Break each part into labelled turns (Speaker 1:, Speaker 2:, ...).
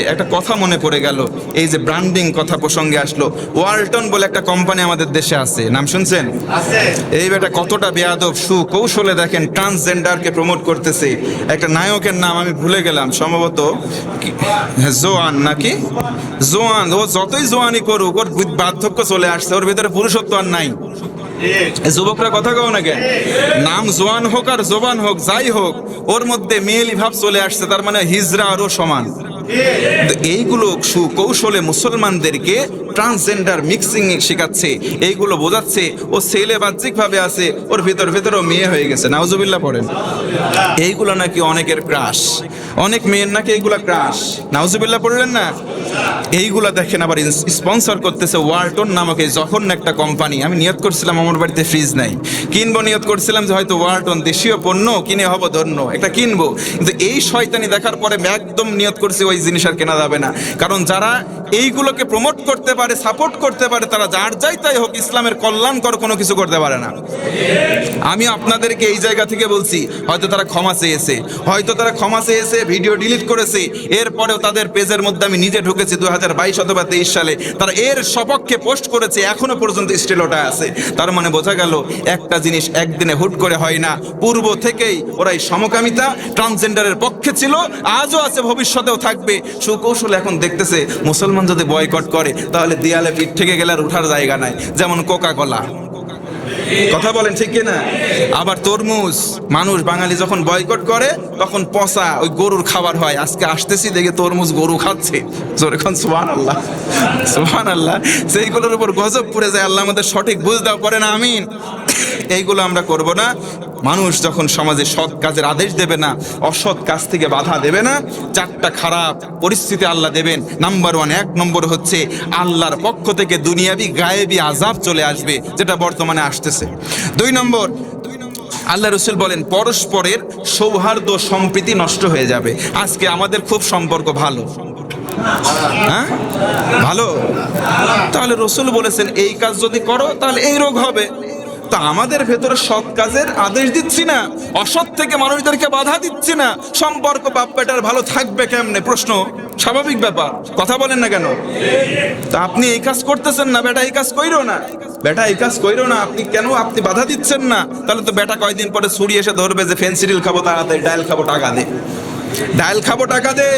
Speaker 1: একটা কথা মনে পড়ে গেল। এই যে ব্র্যান্ডিং কথা প্রসঙ্গে আসলো। ওয়ালটন বলে একটা কোম্পানি আমাদের দেশে আছে। নাম শুনছেন? এই বেটা কতটা বেয়াদব সুকৌশলে দেখেন ট্রান্সজেন্ডারকে প্রমোট করতেছে। একটা নায়কের নাম আমি ভুলে গেলাম। সম্ভবত হ্যাঁ, জোয়ান নাকি? জোয়ান। ও যতই জোয়ানি করুক ওর বার্ধক্য চলে আসছে। ওর ভিতরে পুরুষত্ব আর নাই। যুবকরা কথা কও না কেন? নাম জোয়ান হোক আর জোবান হোক যাই হোক ওর মধ্যে মেয়েলি ভাব চলে আসছে। তার মানে হিজরা আরও সমান। এইগুলো সুকৌশলে মুসলমানদেরকে ট্রান্সজেন্ডার মিক্সিং শেখাচ্ছে। এইগুলো বোঝাচ্ছে, ও ছেলে বাহ্যিকভাবে আছে, ওর ভেতর ভেতরও মেয়ে হয়ে গেছে। নাউজুবিল্লাহ পড়েন। এইগুলো নাকি অনেকের ক্রাশ অনেক মেয়ের নাকি এইগুলা ক্রাশ নাউজুবিল্লাহ পড়লেন না? এইগুলা দেখেন আবার স্পন্সর করতেছে ওয়ালটন নামক এই জঘন্য একটা কোম্পানি। আমি নিয়ত করছিলাম আমার বাড়িতে ফ্রিজ নাই। কিনবো নিয়ত করছিলাম যে হয়তো ওয়ালটন দেশীয় পণ্য, কিনে হব ধন্য। একটা কিনবো। কিন্তু এই শয়তানি দেখার পরে আমি একদম নিয়ত করছি ওই জিনিস আর কেনা যাবে না। কারণ যারা এইগুলোকে প্রমোট করতে পারে সাপোর্ট করতে পারে, তারা যার যাই তাই হোক ইসলামের কল্যাণকর কোনো কিছু করতে পারে না। আমি আপনাদেরকে এই জায়গা থেকে বলছি, হয়তো তারা ক্ষমা চেয়েছে, হয়তো তারা ক্ষমা চেয়েছে, ভিডিও ডিলিট করেছে, এরপরেও তাদের পেজের মধ্যে আমি নিজে ঢুকেছি দু হাজার বাইশ অথবা তেইশ সালে, তারা এর সপক্ষে পোস্ট করেছে, এখনও পর্যন্ত স্টিল ওটা আছে। তার মানে বোঝা গেল, একটা জিনিস একদিনে হুট করে হয় না। পূর্ব থেকেই ওরা এই সমকামিতা ট্রান্সজেন্ডারের পক্ষে ছিল, আজও আছে, ভবিষ্যতেও থাকবে। সুকৌশল এখন দেখতেছে, মুসলমান যদি বয়কট করে, তাহলে দেয়ালে পিঠ থেকে গেলে আর উঠার জায়গা নাই, যেমন কোকা কোলা কথা বলেন ঠিক কিনা? আবার তরমুজ, মানুষ বাঙালি যখন বয়কট করে, তখন পচা ওই গরুর খাবার হয়। আজকে আসতেছি দেখে তরমুজ গরু খাচ্ছে। খান সুহান আল্লাহ সুহান আল্লাহ সেইগুলোর উপর গজব পড়ে যায়। আল্লাহ আমাদের সঠিক বুঝ করে না, আমিন। এইগুলো আমরা করব না। মানুষ যখন সমাজে সৎ কাজের আদেশ দেবে না, অসৎ কাজ থেকে বাধা দেবে না, চারটা খারাপ পরিস্থিতি আল্লাহ দেবেন। নাম্বার ওয়ান এক নম্বর হচ্ছে আল্লাহর পক্ষ থেকে দুনিয়াবি গায়েবি আজাব চলে আসবে, যেটা বর্তমানে আসতেছে। দুই নম্বর, আল্লাহ রসুল বলেন, পরস্পরের সৌহার্দ্য সম্প্রীতি নষ্ট হয়ে যাবে। আজকে আমাদের খুব সম্পর্ক ভালো। হ্যাঁ? ভালো? তাহলে রসুল বলেছেন, এই কাজ যদি করো, তাহলে এই রোগ হবে। তা আমাদের ভেতরে সৎ কাজের আদেশ দিচ্ছি না, অসৎ থেকে মানুষদেরকে বাধা দিচ্ছি না। সম্পর্ক বাপ বেটার ভালো থাকবে কেমনে? প্রশ্ন। স্বাভাবিক ব্যাপার। কথা বলেন না কেন? তা আপনি এই কাজ করতেছেন না, বেটা এই কাজ কইরো না। বেটা এই কাজ কইরো না, আপনি কেন আপনি বাধা দিচ্ছেন না? তাহলে তো বেটা কয়দিন পরে ছুরি এসে ধরবে যে ফেন্সিডিল খাব তাড়াতাড়ি ডায়াল খাব টাকা দে। ডাল খাব টাকা দে।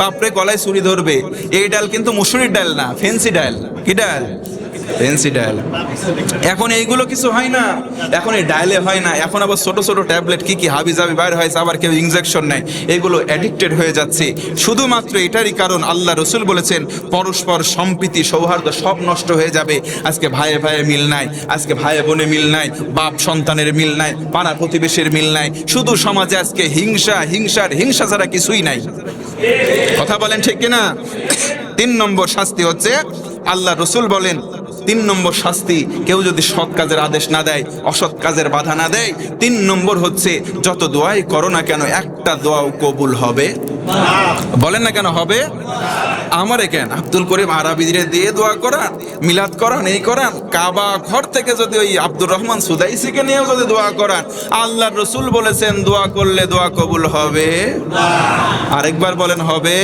Speaker 1: বাপরে গলায় ছুরি ধরবে। এই ডাল কিন্তু মুসুরির ডাল না ফেন্সি ডাল। কি ডাল? Fancy dial. এখন এইগুলো কিছু হয় না, এখন এই ডায়ালে হয় না, এখন আবার ছোট ছোট ট্যাবলেট, কি কি হাবি জাবি বাইর হয়েছে, আবার কেউ ইনজেকশন নেয় এগুলো অ্যাডিক্টেড হয়ে যাচ্ছে। শুধুমাত্র এটারই কারণ আল্লাহ রসুল বলেছেন, পরস্পর সম্প্রীতি, সৌহার্দ্য সব নষ্ট হয়ে যাবে। আজকে ভাইয়ে ভাইয়ে মিল নাই, আজকে ভাইয়ে বোনে মিল নাই, বাপ সন্তানের মিল নাই, পাড়া প্রতিবেশীর মিল নাই। শুধু সমাজে আজকে হিংসা, হিংসার, হিংসা ছাড়া কিছুই নাই। কথা বলেন ঠিক কিনা? তিন নম্বর শাস্তি হচ্ছে, আল্লাহ রসুল বলেন তিন নম্বর শাস্তি, কেউ যদি সৎ কাজের আদেশ না দেয়, অসৎ কাজের বাধা না দেয়, তিন নম্বর হচ্ছে যত দোয়াই করো না কেন, একটা দোয়াও কবুল হবে। বলেন না কেন হবে? আমারে কেন? আব্দুল করিম আরবিদের দিয়ে দোয়া করান, মিলাদ করান, এই করান। কাবা ঘর থেকে যদি ওই আব্দুর রহমান সুদাইসিকে নিয়েও যদি দোয়া করান, আল্লাহর রসুল বলেছেন, দোয়া করলে দোয়া কবুল হবে। আরেকবার বলেন, হবে।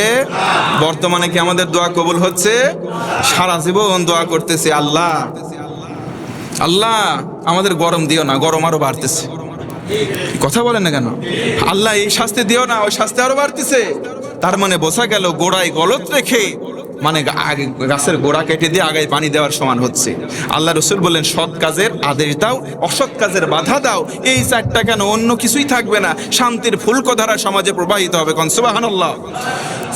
Speaker 1: বর্তমানে কি আমাদের দোয়া কবুল হচ্ছে? সারা জীবন দোয়া করতেছি আল্লাহ। আল্লাহ, আমাদের গরম দিও না, গরম আরও বাড়তেছে। কথা বলেন না কেন? আল্লাহ এই শাস্তি দিও না, ওই শাস্তি আরও বাড়তেছে। তার মানে বোঝা গেল গোড়ায় গলত রেখে মানে গাছের গোড়া কেটে দিয়ে আগায় পানি দেওয়ার সমান হচ্ছে। আল্লাহ রসুল বললেন, সৎ কাজের আদেশ দাও, অসৎ কাজের বাধা দাও, এই চারটা কেন অন্য কিছুই থাকবে না, শান্তির ফুলকধারা সমাজে প্রবাহিত হবে কনসুবাহান আল্লাহ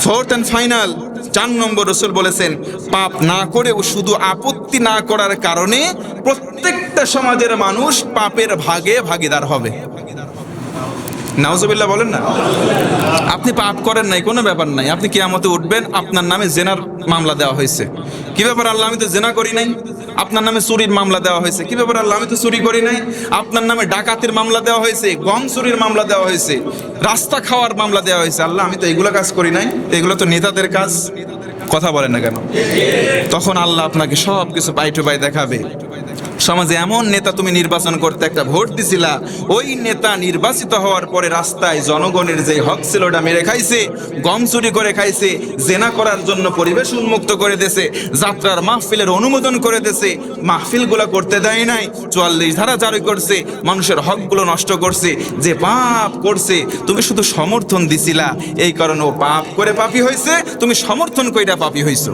Speaker 1: ফোর্থ অ্যান্ড ফাইনাল, চার নম্বর রসুল বলেছেন, পাপ না করেও শুধু আপত্তি না করার কারণে প্রত্যেকটা সমাজের মানুষ পাপের ভাগে ভাগিদার হবে। নাউজুবিল্লাহ বলেন না। আপনি পাপ করেন নাই, কোনো ব্যাপার নাই। আপনি কিয়ামতে উঠবেন, আপনার নামে জেনার মামলা দেওয়া হয়েছে। কি ব্যাপার আল্লাহ, আমি তো জেনা করি নাই। আপনার নামে চুরির মামলা দেওয়া হয়েছে। কি ব্যাপার আল্লাহ, আমি তো চুরি করি নাই। আপনার নামে ডাকাতির মামলা দেওয়া হয়েছে, গম চুরির মামলা দেওয়া হয়েছে, রাস্তা খাওয়ার মামলা দেওয়া হয়েছে। আল্লাহ, আমি তো এগুলো কাজ করি নাই। এগুলো তো নেতাদের কাজ। কথা বলেন না কেন? তখন আল্লাহ আপনাকে সব কিছু পাই টু পাই দেখাবে। সমাজে এমন নেতা তুমি নির্বাচন করতে একটা ভোট দিছিলা, ওই নেতা নির্বাচিত হওয়ার পরে রাস্তায় জনগণের যে হক ছিল ওটা মেরে খাইছে, গম চুরি করে খাইছে, জেনা করার জন্য পরিবেশ উন্মুক্ত করে দেছে যাত্রার মাহফিলের অনুমোদন করে দেছে মাহফিলগুলো করতে দেয় নাই, চুয়াল্লিশ ধারা জারি করছে, মানুষের হকগুলো নষ্ট করছে, যে পাপ করছে, তুমি শুধু সমর্থন দিছিলা, এই কারণে ও পাপ করে পাপি হয়েছে তুমি সমর্থন কইরা পাপি হইছো।